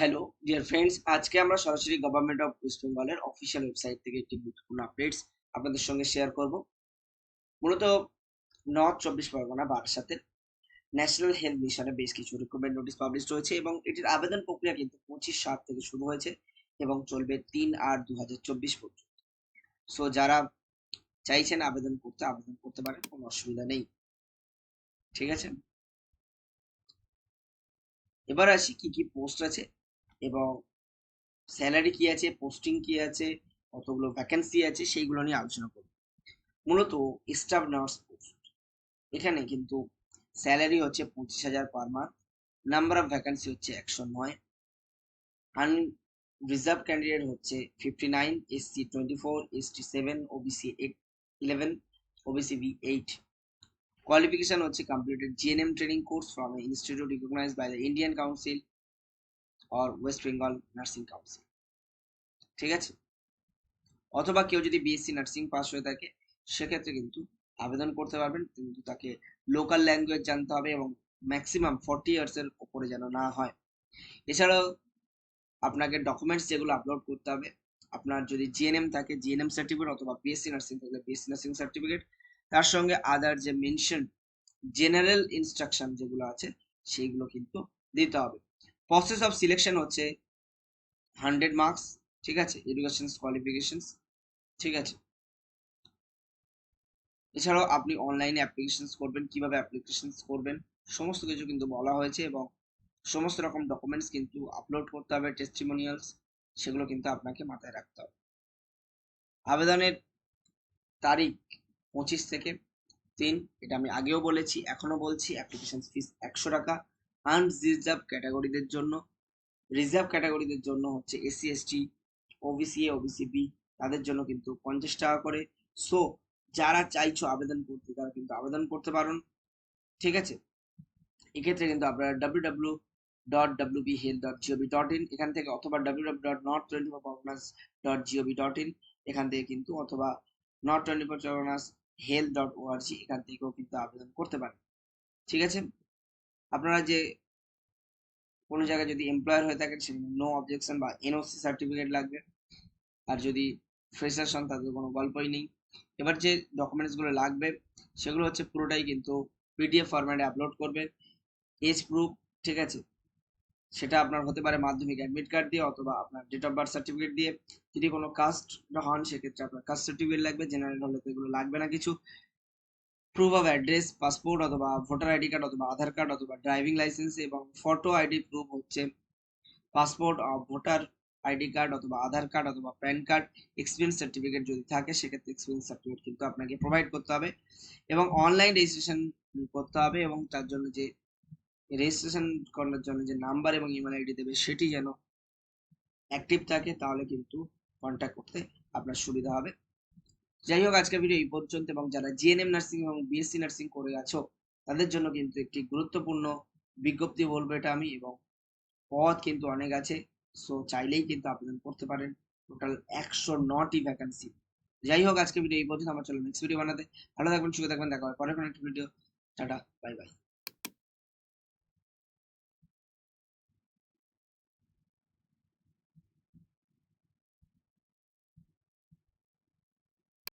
Hello dear friends আজকে আমরা সরাসরি গভর্নমেন্ট অফ ওয়েস্ট বেঙ্গলের অফিসিয়াল ওয়েবসাইট থেকে একটি গুরুত্বপূর্ণ আপডেটস আপনাদের সঙ্গে শেয়ার করব। মূলত নর্থ চব্বিশ পরগনা, বারাসাতের ন্যাশনাল হেলথ মিশনে বেশ কিছু রিক্রুটমেন্ট নোটিশ পাবলিশ হয়েছে এবং এটির আবেদন প্রক্রিয়া কিন্তু পঁচিশ সাত থেকে শুরু হয়েছে এবং চলবে তিন আট দু হাজার চব্বিশ পর্যন্ত। সো যারা চাইছেন আবেদন করতে আবেদন করতে পারেন, কোনো অসুবিধা নেই। ঠিক আছে? এবার আসি কি কি পোস্ট আছে। এবং স্যালারি কি আছে পোস্টিং কি আছে, কতগুলো ভ্যাকেন্সি আছে, সেইগুলো নিয়ে আলোচনা করব। মূলত স্টাফ নার্স পোস্ট এখানে কিন্তু স্যালারি হচ্ছে পঁচিশ হাজার per month number of vacancy হচ্ছে একশো নয় আন রিজার্ভ ক্যান্ডিডেট হচ্ছে fifty nine SC twenty four ST seven OBC eight eleven OBC B eight qualification হচ্ছে completed GNM training course from institute institute recognized by the Indian Or West Bengal Nursing Council. ঠিক আছে? অথবা কেউ যদি BSc nursing pass হয়ে থাকে, সেক্ষেত্রে কিন্তু আবেদন করতে পারবেন, কিন্তু তাকে লোকাল ল্যাঙ্গুয়েজ জানতে হবে এবং ম্যাক্সিমাম ফর্টি ইয়ার্স এর উপরে যেন না হয়। এছাড়াও আপনাকে ডকুমেন্টস যেগুলো আপলোড করতে হবে, আপনার যদি জিএনএম থাকে জিএনএম সার্টিফিকেট অথবা বিএসসি নার্সিং থাকলে বিএসসি নার্সিং সার্টিফিকেট তার সঙ্গে আদার যে মেনশন জেনারেল ইনস্ট্রাকশন যেগুলো আছে, সেইগুলো কিন্তু দিতে হবে। প্রসেস অফ সিলেকশন হচ্ছে হান্ড্রেড মার্কস ঠিক আছে? এডুকেশন কোয়ালিফিকেশনস ঠিক আছে? এছাড়াও আপনি অনলাইনে অ্যাপ্লিকেশনস করবেন, কীভাবে অ্যাপ্লিকেশনস করবেন, সমস্ত কিছু কিন্তু বলা হয়েছে এবং সমস্ত রকম ডকুমেন্টস কিন্তু আপলোড করতে হবে টেস্টিমোনিয়ালস সেগুলো কিন্তু আপনাকে মাথায় রাখতে হবে। আবেদনের তারিখ পঁচিশ থেকে তিন, এটা আমি আগেও বলেছি এখনও বলছি অ্যাপ্লিকেশন ফিস একশো টাকা। আনরিজার্ভ ক্যাটাগরিদের জন্য। রিজার্ভ ক্যাটাগরিদের জন্য হচ্ছে SC, ST, OBC, A, OBC, B তাদের জন্য কিন্তু পঞ্চাশ টাকা করে। সো, যারা চাইছো আবেদন করতে তারা কিন্তু আবেদন করতে পারেন। ঠিক আছে? এক্ষেত্রে কিন্তু আপনারা W W dot W B health dot GOV dot in এখান থেকে অথবা W W dot not twenty four performance dot GOV dot in এখান থেকে কিন্তু অথবা not twenty four performance health dot ORG এখান থেকেও কিন্তু আবেদন করতে পারেন। ঠিক আছে? আপনারা যে কোনো জায়গায় যদি এমপ্লয়ার হয়ে থাকেন, সেখানে নো অবজেকশন বা এনওসি সার্টিফিকেট লাগবে। আর যদি ফ্রেশার হন, তাদের কোনো গল্পই নেই। এবার যে ডকুমেন্টসগুলো লাগবে, সেগুলো হচ্ছে পুরোটাই কিন্তু পিডিএফ ফরম্যাটে আপলোড করবে। এজ প্রুফ ঠিক আছে? সেটা আপনার হতে পারে মাধ্যমিক অ্যাডমিট কার্ড দিয়ে অথবা আপনার ডেট অফ বার্থ সার্টিফিকেট দিয়ে। যদি কোনো কাস্ট হন, সেক্ষেত্রে আপনার কাস্ট সার্টিফিকেট লাগবে। জেনারেল হলে তো এগুলো লাগবে না কিছু। প্রুফ অফ অ্যাড্রেস পাসপোর্ট অথবা ভোটার আইডি কার্ড অথবা আধার কার্ড অথবা ড্রাইভিং লাইসেন্স এবং ফটো আইডি প্রুফ হচ্ছে পাসপোর্ট ভোটার আইডি কার্ড অথবা আধার কার্ড অথবা প্যান কার্ড এক্সপিরিয়েন্স সার্টিফিকেট যদি থাকে, সেক্ষেত্রে এক্সপিরিয়েন্স সার্টিফিকেট কিন্তু আপনাকে প্রোভাইড করতে হবে এবং অনলাইন রেজিস্ট্রেশন করতে হবে এবং তার জন্য যে রেজিস্ট্রেশন করার জন্য যে নাম্বার এবং ইমেল আইডি দেবে, সেটি যেন অ্যাক্টিভ থাকে, তাহলে কিন্তু কন্ট্যাক্ট করতে আপনার সুবিধা হবে। যাই হোক, আজকের ভিডিও এই পর্যন্ত এবং যারা জিএনএম নার্সিং এবং বিএসসি নার্সিং করে আছো, তাদের জন্য কিন্তু একটি গুরুত্বপূর্ণ বিজ্ঞপ্তি বলব এটা আমি এবং পদ কিন্তু অনেক আছে। সো চাইলেই কিন্তু আবেদন করতে পারেন। টোটাল একশো নটি ভ্যাকান্সি যাই হোক আজকে ভিডিও এই পর্যন্ত। আমার চলো নেক্সট ভিডিও বানাতে। ভালো থাকবেন, সুখে থাকবেন। দেখা হয় পরে কোনো একটা ভিডিও টাটা বাই বাই